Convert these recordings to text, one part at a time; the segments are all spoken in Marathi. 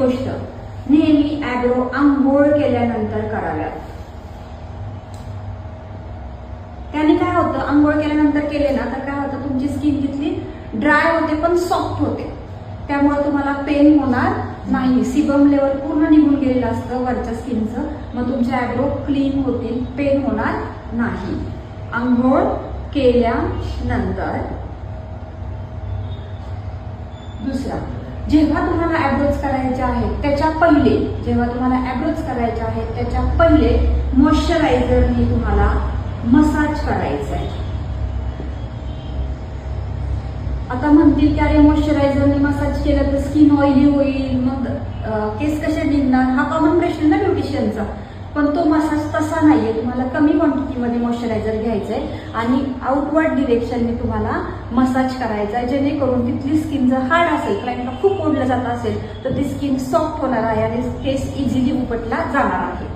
गोष्ट नेहमी ॲग्रो आंघोळ केल्यानंतर कराव्यात. त्याने काय होतं? आंघोळ केल्यानंतर केले ना तर काय होतं? तुमची स्किन तिथली ड्राय होते पण सॉफ्ट होते. त्यामुळे तुम्हाला पेन होणार नाही. सिबम लेवल पूर्ण निघून गेलेलं असतं वरच्या स्किनचं मग तुमचे ॲग्रो क्लीन होतील पेन होणार नाही. आंघोळ केल्यानंतर. दुसरा. जेव्हा तुम्हाला ॲब्रोच करायचे आहेत त्याच्या पहिले जेव्हा तुम्हाला ॲब्रोच करायचे आहेत त्याच्या पहिले मॉइश्चरायझरने तुम्हाला मसाज करायचा आहे आता म्हणतील की अरे मॉइश्चरायझरने मसाज केलं तर स्किन ऑइली होईल मग केस कसे निघणार? हा कॉमन प्रश्न ना ब्युटिशियनचा पण तो मसाज तसा नाहीये. तुम्हाला कमी क्वांटिटीमध्ये मॉइश्चरायझर घ्यायचं आहे आणि आउटवर्ड डिरेक्शनने तुम्हाला मसाज करायचा आहे जेणेकरून तिथली स्किन जर हार्ड असेल क्लायंटला खूप ओढलं जात असेल तर ती स्किन सॉफ्ट होणार आहे आणि केस इझिली उपटला जाणार आहे.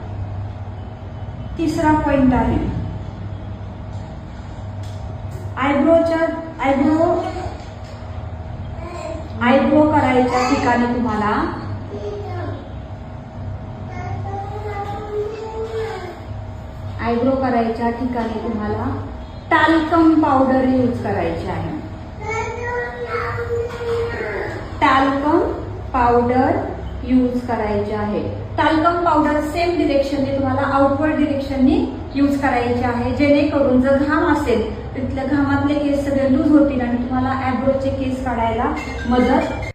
तिसरा पॉइंट आहे. आयब्रोच्या आयब्रो आयब्रो करायच्या ठिकाणी तुम्हाला आयब्रो करायच्या ठिकाणी तुम्हाला टाल्कम पावडर यूज करायची आहे. टाल्कम पावडर यूज करायचे आहे. टाल्कम पावडर सेम डिरेक्शनने तुम्हाला आउटवर्ड डिरेक्शनने यूज करायचे आहे. जेणेकरून जर घाम असेल तिथल्या घामातले केस सगळे लूज होतील आणि तुम्हाला आयब्रोचे केस काढायला मदत